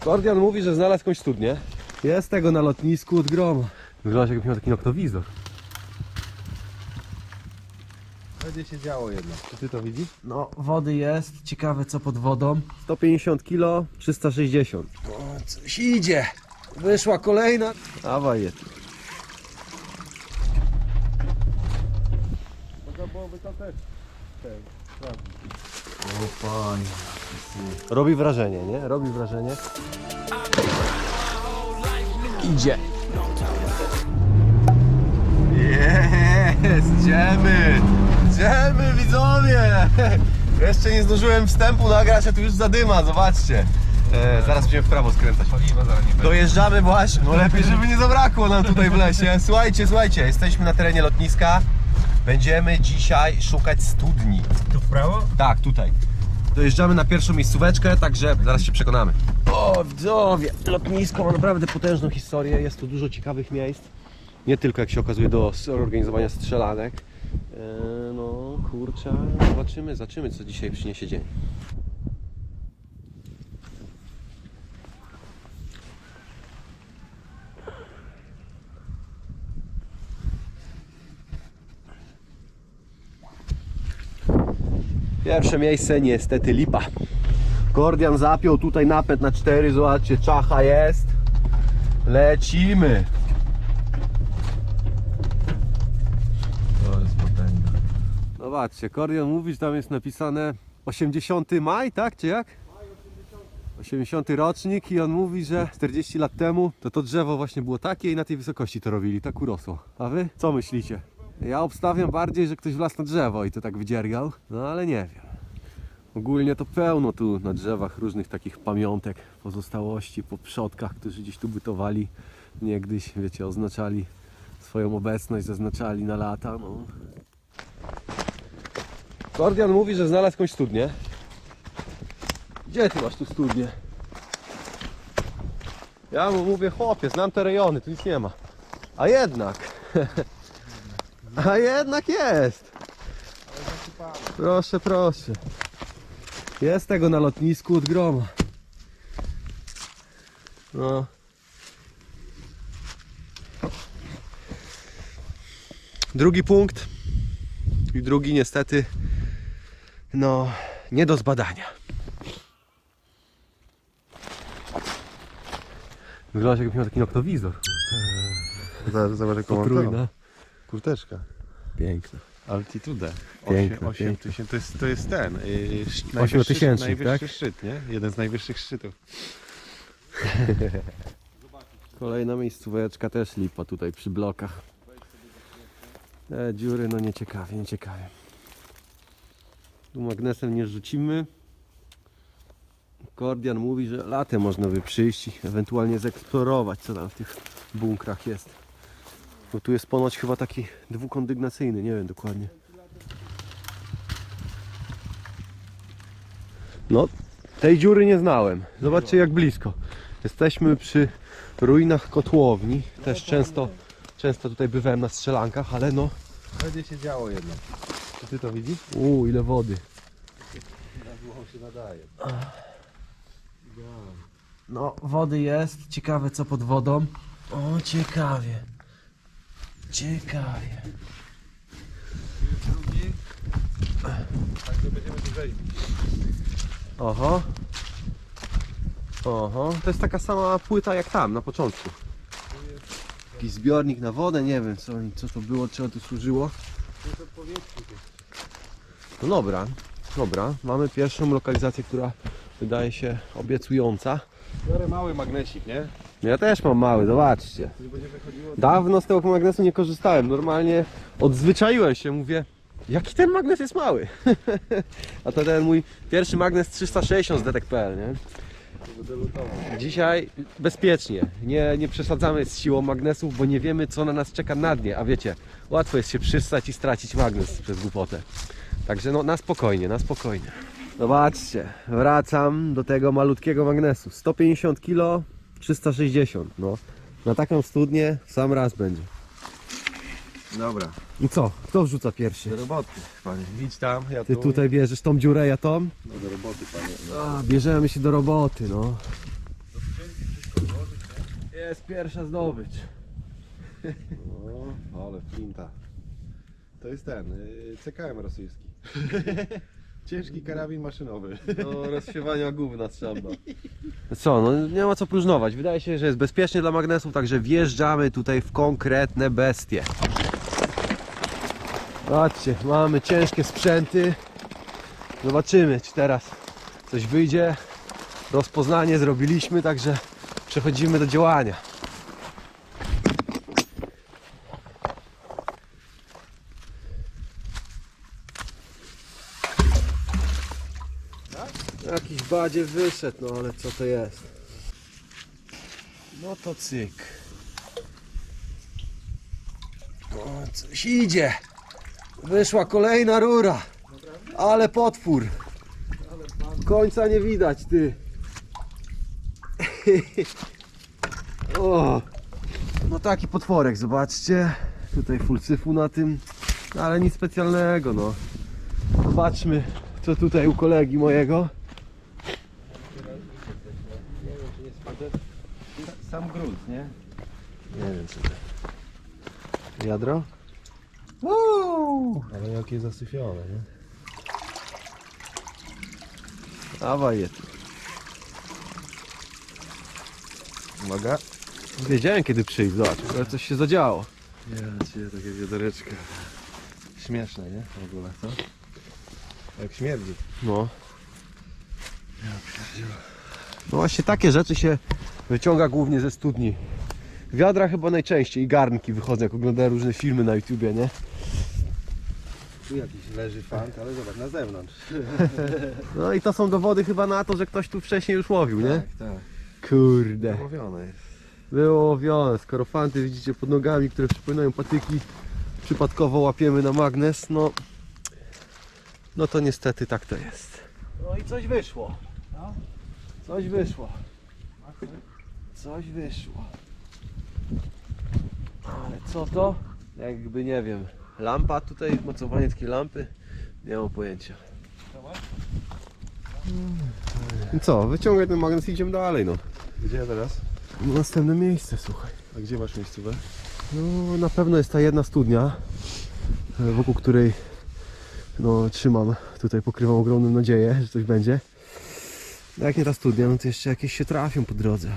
Kordian mówi, że znalazł jakąś studnię. Jest tego na lotnisku od groma. Wygląda jakby miał taki noktowizor. Będzie się działo jednak. Czy ty to widzisz? No, wody jest. Ciekawe co pod wodą. 150 kg, 360. O, coś idzie. Wyszła kolejna. Dawaj je. Można byłoby tam też. O panie. Robi wrażenie, nie? Robi wrażenie. Idzie. Jest, idziemy! Idziemy widzowie! Jeszcze nie zdążyłem wstępu nagrać, a tu już zadyma, zobaczcie. E, zaraz będziemy w prawo skręcać. Paliwa zaraz nie będzie. Dojeżdżamy właśnie, no lepiej, żeby nie zabrakło nam tutaj w lesie. Słuchajcie, słuchajcie, jesteśmy na terenie lotniska. Będziemy dzisiaj szukać studni. Tu w prawo? Tak, tutaj. Dojeżdżamy na pierwszą miejscóweczkę, także zaraz się przekonamy. O, widzowie, lotnisko ma naprawdę potężną historię, jest tu dużo ciekawych miejsc. Nie tylko, jak się okazuje, do organizowania strzelanek. E, no, kurczę, zobaczymy, zobaczymy, co dzisiaj przyniesie dzień. Pierwsze miejsce niestety lipa. Kordian zapiął tutaj napęd na 4, zobaczcie, czacha jest. Lecimy. To jest potęga. Zobaczcie, Kordian mówi, że tam jest napisane 80 maj, tak? Czy jak? 80 rocznik i on mówi, że 40 lat temu to to drzewo właśnie było takie i na tej wysokości to robili, tak urosło. A wy? Co myślicie? Ja obstawiam bardziej, że ktoś wlazł na drzewo i to tak wydziergał, no ale nie wiem. Ogólnie to pełno tu na drzewach różnych takich pamiątek, pozostałości po przodkach, którzy gdzieś tu bytowali niegdyś, wiecie, oznaczali swoją obecność, zaznaczali na lata, no. Kordian mówi, że znalazł jakąś studnię. Gdzie ty masz tu studnię? Ja mu mówię, chłopie, znam te rejony, tu nic nie ma. A jednak. A jednak jest. Proszę, proszę. Jest tego na lotnisku od groma. No. Drugi punkt. I drugi niestety, no, nie do zbadania. Wygląda jakby miał taki noktowizor. Zobacz, zobacz jaką mam Potrójna. Kurteczka. Piękna. Altitude. Piękna, 8 piękna. tysięcy, to jest, to jest ten. Yy, sz- najwyższy- Ośmiotysięcznik, Najwyższy tak? szczyt, nie? Jeden z najwyższych szczytów. Kolejna miejscóweczka też lipa tutaj przy blokach. Te dziury no nieciekawie, nieciekawie. Tu magnesem nie rzucimy. Kordian mówi, że latem można by przyjść i ewentualnie zeksplorować co tam w tych bunkrach jest. Bo tu jest ponoć chyba taki dwukondygnacyjny, nie wiem dokładnie. No, tej dziury nie znałem. Zobaczcie jak blisko. Jesteśmy przy ruinach kotłowni. Też często, często tutaj bywałem na strzelankach, ale no, Będzie się działo jednak. Czy ty to widzisz? uuu, ile wody. Na się nadaje. No, wody jest. Ciekawe co pod wodą. O, ciekawie. Ciekawie. Drugi. Także będziemy tu wejść. Oho. Oho. To jest taka sama płyta jak tam, na początku. Jakiś zbiornik na wodę, nie wiem co, co to było, czego to służyło. No dobra, dobra. Mamy pierwszą lokalizację, która wydaje się obiecująca. Biorę mały magnesik, nie? Ja też mam mały, zobaczcie. Dawno z tego magnesu nie korzystałem. Normalnie odzwyczaiłem się, mówię, jaki ten magnes jest mały. A to ten mój pierwszy magnes 360 z detek.pl, nie? Dzisiaj bezpiecznie. Nie, nie przesadzamy z siłą magnesów, bo nie wiemy co na nas czeka na dnie. A wiecie, łatwo jest się przystać i stracić magnes przez głupotę. Także no na spokojnie, na spokojnie. Zobaczcie, wracam do tego malutkiego magnesu. 150 kg, 360. No, na taką studnię sam raz będzie. Dobra, I co? Kto wrzuca pierwszy? do roboty, panie. Idź tam, ja Ty tu. tutaj bierzesz tą dziurę, ja tą? No, do roboty, panie. A, bierzemy się do roboty, no. Jest pierwsza zdobycz. O, ale flinta. To jest ten, y, CKM rosyjski. Ciężki karabin maszynowy. Do rozsiewania gówna trzeba. Co, no nie ma co próżnować. Wydaje się, że jest bezpiecznie dla magnesów, także wjeżdżamy tutaj w konkretne bestie. Patrzcie, mamy ciężkie sprzęty. Zobaczymy, czy teraz coś wyjdzie. Rozpoznanie zrobiliśmy, także przechodzimy do działania. Jakiś badzie wyszedł, no ale co to jest? No to cyk. O, coś idzie. Wyszła kolejna rura. Ale potwór. Końca nie widać, ty. O, no taki potworek, zobaczcie. Tutaj full syfu na tym. No, ale nic specjalnego, no. Zobaczmy, co tutaj u kolegi mojego. Sam grunt, nie? Nie wiem co to. Uuu, Ale jakie zasyfione, nie? dawaj je tu. Uwaga. Wiedziałem kiedy przyjść, zobacz, ale coś się zadziało. Ja cię, takie wiadereczka. Śmieszne, nie? W ogóle, co? Jak śmierdzi. No. No właśnie takie rzeczy się wyciąga głównie ze studni. Wiadra chyba najczęściej i garnki wychodzą, jak oglądają różne filmy na YouTubie, nie? Tu jakiś leży fant, ale zobacz, na zewnątrz. No i to są dowody chyba na to, że ktoś tu wcześniej już łowił, nie? tak. Kurde. Mówione jest. Było łowione, skoro fanty widzicie pod nogami, które przypominają patyki, przypadkowo łapiemy na magnes, no no to niestety tak to jest. No i coś wyszło. Coś wyszło. Coś wyszło. Ale co to? Jakby nie wiem. Lampa tutaj, mocowanie takiej lampy? Nie mam pojęcia. Co, wyciągaj ten magnes i idziemy dalej no. Gdzie teraz? Następne miejsce, słuchaj. A gdzie masz miejscówę? No na pewno jest ta jedna studnia, wokół której no, trzymam, tutaj pokrywam ogromną nadzieję, że coś będzie. A Jak nie ta studnia, no to jeszcze jakieś się trafią po drodze.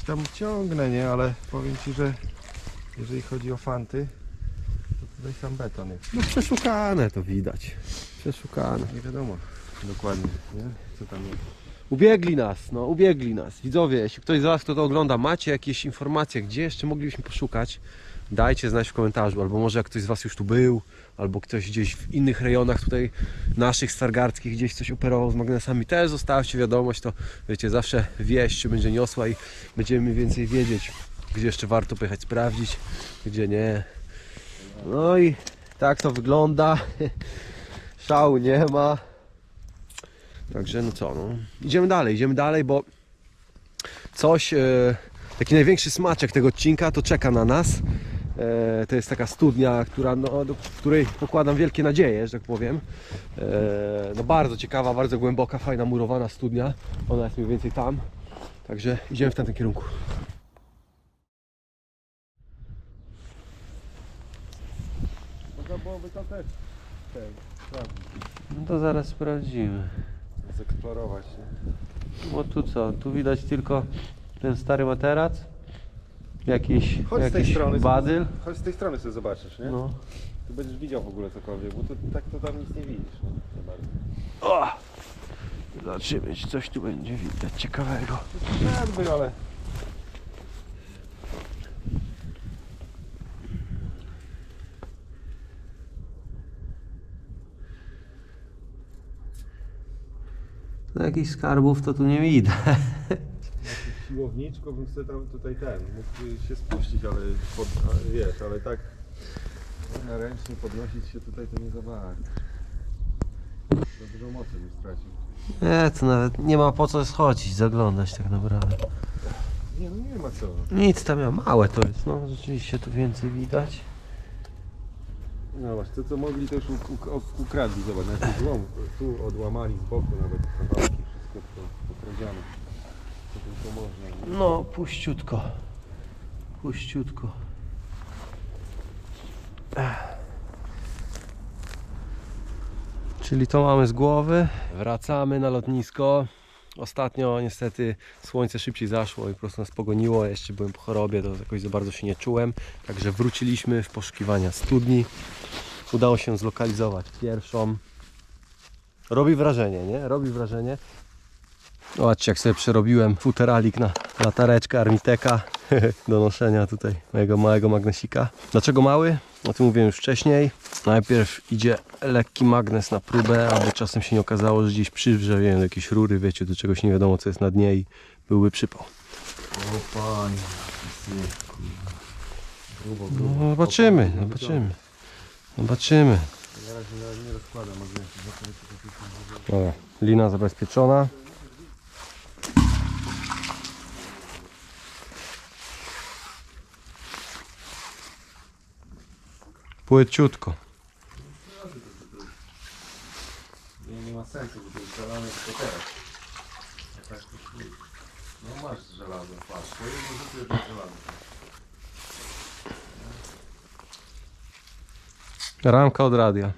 Gdzieś tam ciągnę, nie? Ale powiem Ci, że jeżeli chodzi o fanty, to tutaj sam beton jest. No przeszukane to widać. Przeszukane. Nie wiadomo dokładnie, nie? Co tam jest. Ubiegli nas, no ubiegli nas. Widzowie, jeśli ktoś z Was, kto to ogląda, macie jakieś informacje, gdzie jeszcze moglibyśmy poszukać, dajcie znać w komentarzu, albo może jak ktoś z Was już tu był, albo ktoś gdzieś w innych rejonach tutaj naszych stargardzkich gdzieś coś operował z magnesami, też zostawcie wiadomość, to wiecie, zawsze wieść się będzie niosła i będziemy mniej więcej wiedzieć, gdzie jeszcze warto pojechać sprawdzić, gdzie nie. No i tak to wygląda. Szału nie ma. Także no co, no. Idziemy dalej, idziemy dalej, bo coś, e, taki największy smaczek tego odcinka to czeka na nas. E, to jest taka studnia, która, no, do której pokładam wielkie nadzieje, że tak powiem. E, no bardzo ciekawa, bardzo głęboka, fajna, murowana studnia. Ona jest mniej więcej tam. Także idziemy w tamtym kierunku. Można byłoby to też ten, No to zaraz sprawdzimy. zeksplorować, nie? Bo tu co? Tu widać tylko ten stary materac. Jakiś, Chodź z tej jakiś strony. badyl. Chodź z tej strony sobie zobaczysz, nie? No. Tu będziesz widział w ogóle cokolwiek, bo tu, tak to tam nic nie widzisz, nie? Za bardzo. O! Zobaczymy, czy coś tu będzie widać ciekawego. Jakby, ale... No jakichś skarbów to tu nie widać. Siłowniczko bym sobie tam tutaj ten, mógł się spuścić, ale pod, ale wiesz, ale tak na ręcznie podnosić się tutaj to nie za bardzo. Za dużo mocy bym stracił. Nie, to nawet nie ma po co schodzić, zaglądać tak naprawdę. Nie, no nie ma co. Nic tam ja małe to jest, no rzeczywiście tu więcej widać. No właśnie, to co mogli to już ukradli, zobacz, nawet złom, tu odłamali z boku nawet kawałki, wszystko to pokradziane. To tylko można. No, puściutko. Puściutko. Czyli to mamy z głowy. Wracamy na lotnisko. Ostatnio niestety słońce szybciej zaszło i po prostu nas pogoniło. Jeszcze byłem po chorobie, to jakoś za bardzo się nie czułem. Także wróciliśmy w poszukiwania studni. Udało się zlokalizować pierwszą. Robi wrażenie, nie? Robi wrażenie. Zobaczcie, jak sobie przerobiłem futeralik na latareczkę Armiteka do noszenia tutaj mojego małego magnesika. Dlaczego mały? O tym mówiłem już wcześniej. Najpierw idzie lekki magnes na próbę, aby czasem się nie okazało, że gdzieś przywrzeje do jakiejś rury, wiecie, do czegoś nie wiadomo co jest na dnie i byłby przypał. O panie, grubo, grubo. No, zobaczymy, zobaczymy. Zobaczymy. Dobra, lina zabezpieczona. Płyciutko. Nie, nie ma sensu, bo to jest zalane tylko teraz. A tak to. No masz żelazo, patrz, to jest może to żelazo. Ramka od radia.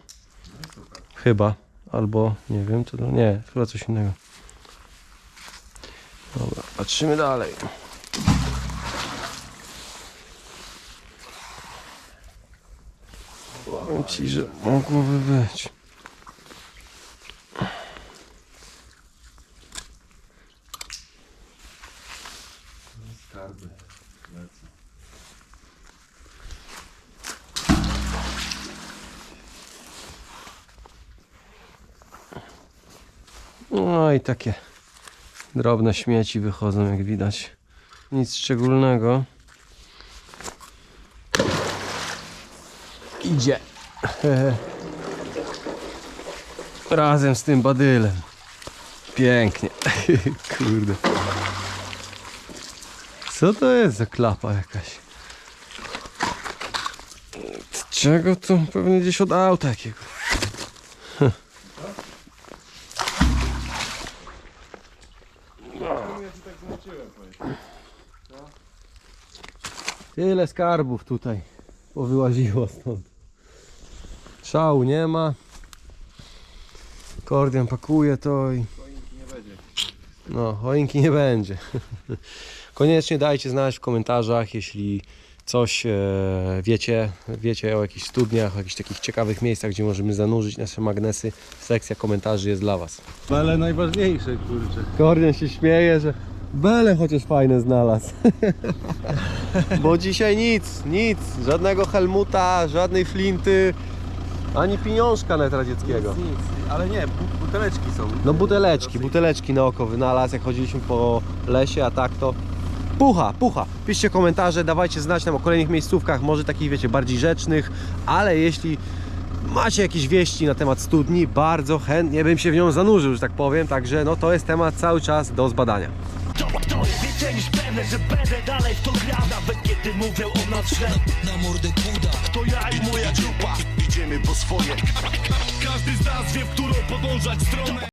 No i super. Chyba. Albo nie wiem co to. Nie, chyba coś innego. Dobra, patrzymy dalej. Powiem ci, że mogłoby być. Skarby lecą. No i takie drobne śmieci wychodzą, jak widać. Nic szczególnego. Idzie. Razem z tym badylem. Pięknie. Kurde. Co to jest za klapa jakaś? Czego to? Pewnie gdzieś od auta jakiego. Tyle skarbów tutaj powyłaziło stąd. Szału nie ma. Kordian pakuje to i... Choinki nie będzie. No, choinki nie będzie. Koniecznie dajcie znać w komentarzach, jeśli coś e, wiecie, wiecie o jakichś studniach, o jakichś takich ciekawych miejscach, gdzie możemy zanurzyć nasze magnesy. Sekcja komentarzy jest dla Was. Ale najważniejsze, kurczę. Kordian się śmieje, że bele chociaż fajne znalazł. Bo dzisiaj nic, nic, żadnego Helmuta, żadnej flinty, ani pieniążka nawet radzieckiego. Nic, nic. Ale nie, bu- buteleczki są. No buteleczki, buteleczki na oko wynalazł, jak chodziliśmy po lesie, a tak to pucha, pucha. Piszcie komentarze, dawajcie znać nam o kolejnych miejscówkach, może takich wiecie, bardziej rzecznych, ale jeśli macie jakieś wieści na temat studni, bardzo chętnie bym się w nią zanurzył, że tak powiem, także no to jest temat cały czas do zbadania. To, to jest więcej niż pewne, że będę dalej w to grał Nawet kiedy mówią o nas źle na mordę kuda To ja i moja grupa Po swoje. Każdy z nas wie, w którą podążać stronę